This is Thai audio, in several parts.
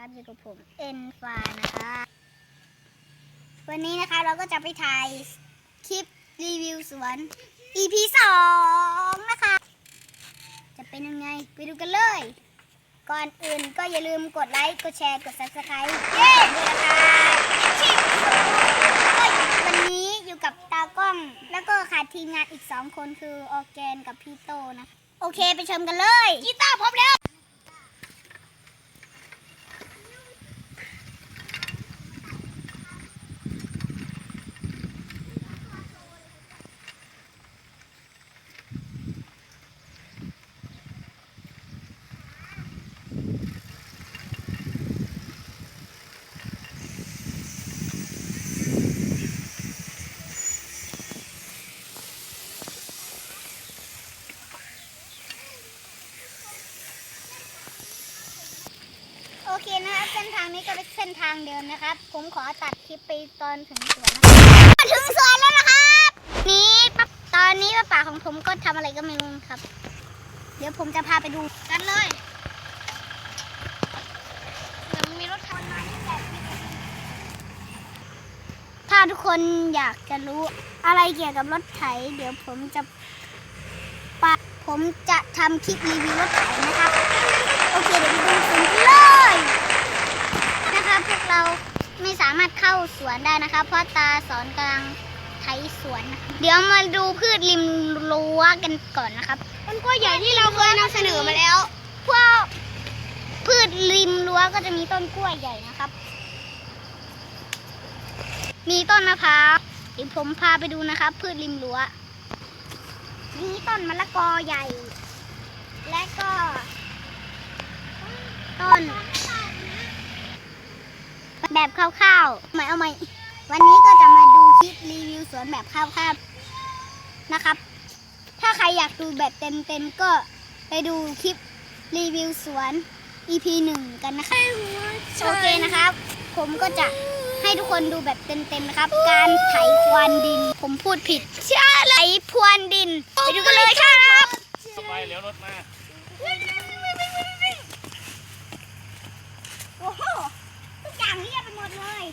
ครับอยู่กับผมเอ็นฟานะคะ วันนี้นะคะเราก็จะไปถ่ายคลิปรีวิวสวน EP สองนะคะ จะเป็นยังไงไปดูกันเลย ก่อนอื่นก็อย่าลืมกดไลค์ กดแชร์ กด subscribe เย้ด้วยนะคะชิควันนี้อยู่กับตากล้อง แล้วก็ขาดทีมงานอีกสองคนคือออแกนกับพี่โตนะคะโอเคไปชมกันเลยกีตาร์พร้อมแล้ว เคนะครับเส้นทางนี้ก็เป็นเส้นทางเดิมนะครับ ผมขอตัดคลิปไปตอนถึงสวนนะครับถึงสวนแล้วนะครับ นี่ปั๊บตอนนี้ป้าป่าของผมก็ทำอะไรก็ไม่รู้ครับ เดี๋ยวผมจะพาไปดูกันเลยเดี๋ยวมีรถคันมาที่แบบถ้าทุกคนอยากจะรู้อะไรเกี่ยวกับรถไถ เดี๋ยวผมจะปะผมจะทำคลิปรีวิวรถไถนะครับ โอเคเดี๋ยวไปดูสวนกันเลยนะคะพวกเราไม่สามารถเข้า สวนได้นะคะเพราะตาสอนกำลังไถสวนนะคะเดี๋ยวมาดูพืชริมรั้วกันก่อนนะครับต้นกล้วยใหญ่ที่เราเคยนำเสนอมาแล้วพวกพืชริมรั้วก็จะมีต้นกล้วยใหญ่นะครับ มีต้นมะพร้าวเดี๋ยวผมพาไปดูนะครับ พืชริมรั้วมีต้นมะละกอใหญ่ และก็ ต้น แบบคร่าวๆหมายเอาไหมวันนี้ก็จะมาดูคลิปรีวิวสวนแบบคร่าวๆนะครับ ถ้าใครอยากดูแบบเต็มๆก็ไปดูคลิปรีวิวสวน EP หนึ่งกันนะคะโอเคนะครับ ผมก็จะให้ทุกคนดูแบบเต็มๆนะครับ การไถพรวนดิน ผมพูดผิดใช่ไถพรวนดิน ไปดูกันเลยครับเข้าไปเลี้ยวรถมา โอ้โหทุกอย่างเรียบไปหม ดเลย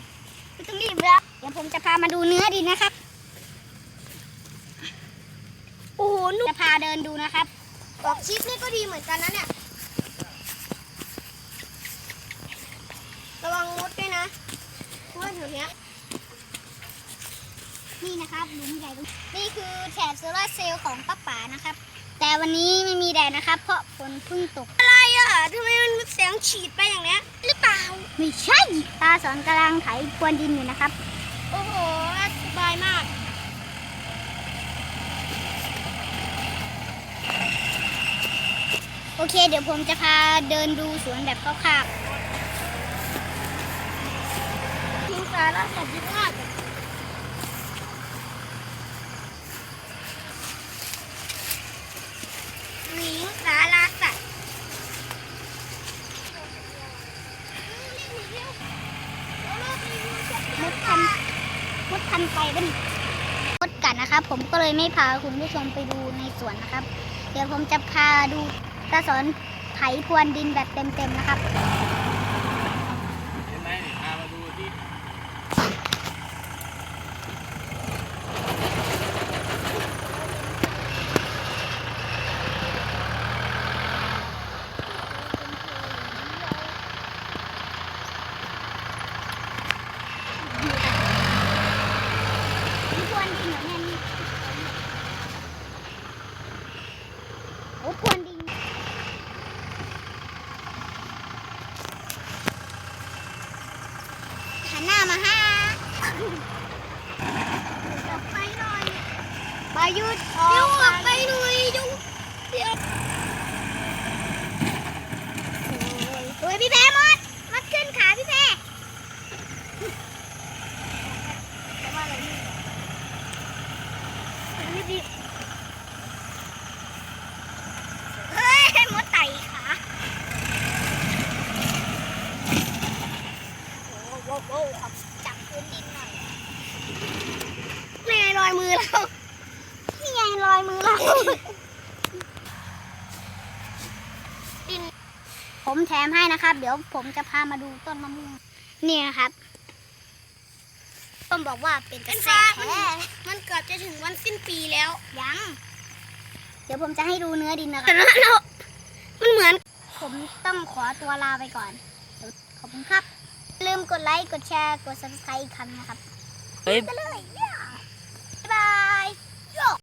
ไม่ต้องรีบแล้วเดี๋ยวผมจะพามาดูเนื้อดินนะครับ โอ้โหหนูจะพาเดินดูนะครับออกชิปนี่ก็ดีเหมือนกันนะเนี่ย ระวังมดด้วยนะเพราะว่าแถวเนี้ยนี่นะครับหลุมใหญ่ตรงนี่คือแถบโซลาร์เซลล์ของป้าป๋านะครับ แต่วันนี้ไม่มีแดดนะครับ เพราะฝนเพิ่งตก อะไรอะทำไมมันเสียงฉีดไปอย่างเนี้ยหรือเปล่า ไม่ใช่ ตาสอนกำลังไถพรวนดินอยู่นะครับ โอ้โหสบายมาก โอเค เดี๋ยวผมจะพาเดินดูสวนแบบคร่าวทิ้งสาระสัตว์ยิ่งมากหนิงสาราสัตว์ ๆมดพันมดพันไปเป็นมดกัดนะครับ ผมก็เลยไม่พาคุณผู้ชมไปดูในสวนนะครับ เดี๋ยวผมจะพาดูกระสอนไถพรวนดินแบบเต็มๆนะครับ เห็นไหมนี่พามาดูที่ นี่พรวนดินเหรอเนี่ยนี่โอ้พรวนดินหันหน้ามาฮะ ไปหน่อยบายุดอเดี๋ยวอกออก อยมือเราผมแถมให้นะครับ เดี๋ยวผมจะพามาดูต้นมะม่วงนี่นะครับ ต้นบอกว่าเป็นกระแสแท้มันเกือบจะถึงวันสิ้นปีแล้วยัง เดี๋ยวผมจะให้ดูเนื้อดินนะครับแต่นั้นเรามันเหมือน ผมต้องขอตัวลาไปก่อน ขอบคุณครับ ลืมกดไลค์ กดแชร์ กด subscribe อีกครั้งนะครับไปเลยบ๊ายบาย